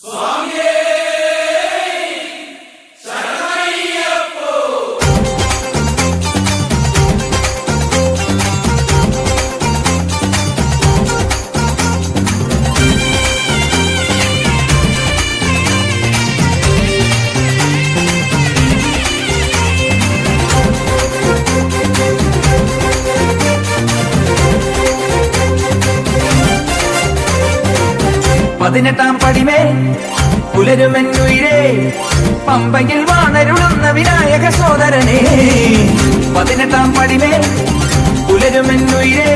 Swami പതിനെട്ടാം പടിമേ പുലരുമെന്നുയിരേ പമ്പയിൽ വാണരുളുന്ന വിനായക സോദരനെ. പതിനെട്ടാം പടിമേ പുലരുമെന്നുയിരേ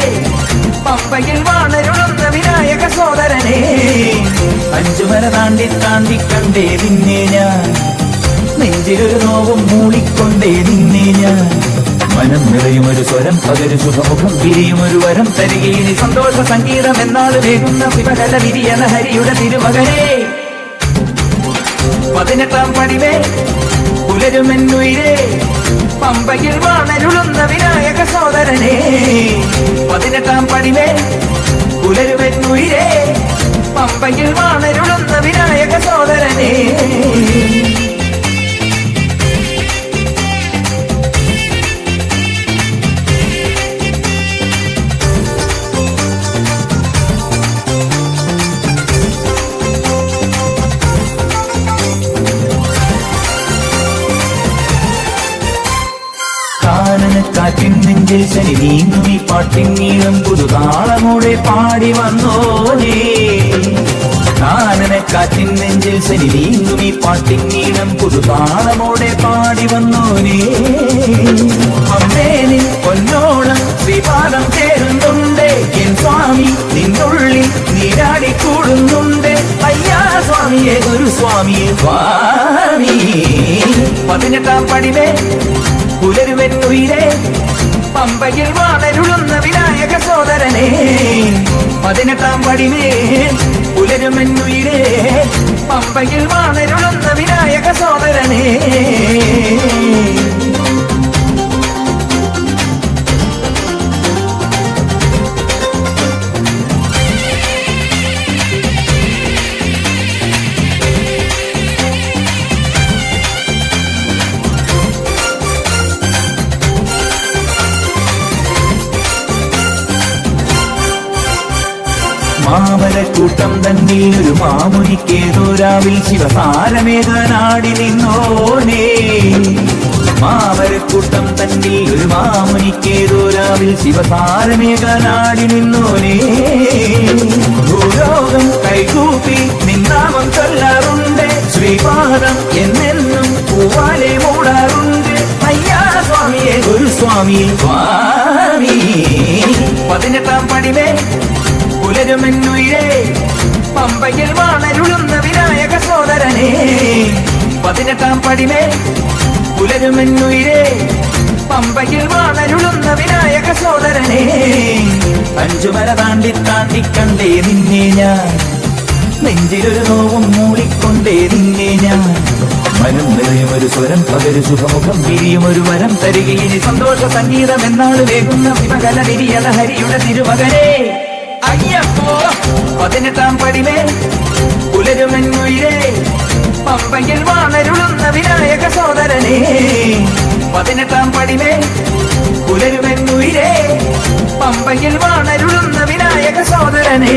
പമ്പയിൽ വാണരുളുന്ന വിനായക സോദരനെ. അഞ്ചുമല താണ്ടി താണ്ടി കണ്ടേ നിന്നെ ഞാൻ. നെഞ്ചിലൊരു നോവും മൂളിക്കൊണ്ടേ നിന്നെ ഞാൻ. മനം നിറയും ഒരു സ്വരം പകരു ശുഭമുഖം വിരിയും ഒരു വരം തരികയിനി സന്തോഷ സംഗീതം എന്നാണ് വേഗുന്ന ശിവകല വിരിയന ഹരിയുടെ തിരുമകനെ. പതിനെട്ടാം പടിവേ പുലരുമെന്നുയിരേ പമ്പയിൽ വാണരുളുന്ന വിനായക സോദരനെ. പതിനെട്ടാം പടിവേ പുലരുമെന്നുയിരേ പമ്പയിൽ വാണരുളുന്ന വിനായക സോദരനെ. ശനി നീങ്ങും ഈ പുതുതാളമൂടെ പാടി വന്നോനേ കാനനക്കാറ്റിൻ നെഞ്ചിൽ ശനി നീങ്ങും ഈ പുതുതാളമൂടെ പാടി വന്നോനേ അമ്മേനിൽ പൊന്നോളം ശ്രീപാദം ചേരുന്നുണ്ട്. എൻ സ്വാമി നിന്നുള്ളിൽ നീരാടി കൂടുന്നുണ്ട്. അയ്യാ സ്വാമിയെ ഗുരു സ്വാമിയെ സ്വാമി. പതിനെട്ടാം പടിവേ പുലരുമെന്നുയിരേ പമ്പയിൽ വാടരുളുന്ന വിനായക സോദരനെ പതിനെട്ടാം പടിമേ പുലരുമെന്നുയിരേ പമ്പയിൽ വാടരുളുന്ന വിനായക മാമരക്കൂട്ടം തന്നിൽ ഒരു മാമുനിക്കേതോ രാവിൽ ശിവസാരമേകാനാടി നിന്നോനേ. മാമരക്കൂട്ടം തന്നിൽ ഒരു മാമുനിക്കേതോ രാവിൽ ശിവസാരമേകാനാടി നിന്നോനേ. ഭൂലോകം കൈകൂപ്പി നിന്നാമം കൊല്ലാറുണ്ട് ശ്രീപാദം എന്നെന്നും പൂവാലെ മൂടാറുണ്ട്. അയ്യാ സ്വാമിയെ ഗുരുസ്വാമി സ്വാമി സ്വാമി പതിനെട്ടാം പടിമേ പുലരുമെന്നുയിരേ പമ്പയിൽ വാണരുളുന്ന വിനായക സോദരനെ. പതിനെട്ടാം പടിമേ പുലരുമെന്നുയിരേ പമ്പയിൽ വാണരുളുന്ന വിനായക സോദരനെ. അഞ്ചുമല താണ്ടി താണ്ടി കണ്ടേ നിന്നെ ഞാൻ. നെഞ്ചിലൊരു നോവും മൂളിക്കൊണ്ടേ നിന്നെ ഞാൻ. മനം ഒരു സ്വരം പകരു ശുഭമുഖം വിരിയും ഒരു വരം തരികയിനി സന്തോഷ സംഗീതം എന്നാൾ വേകുന്ന വിമകല നിരിയത ഹരിയുടെ തിരുമകനെ. അയ്യപ്പോ പതിനെട്ടാം പടിമേ പുലരുമെന്നുയിരേ പമ്പയിൽ വാണരുളുന്ന വിനായക സോദരനെ. പതിനെട്ടാം പടിമേ പുലരുമെന്നുയിരേ പമ്പയിൽ വാണരുളുന്ന വിനായക സോദരനെ.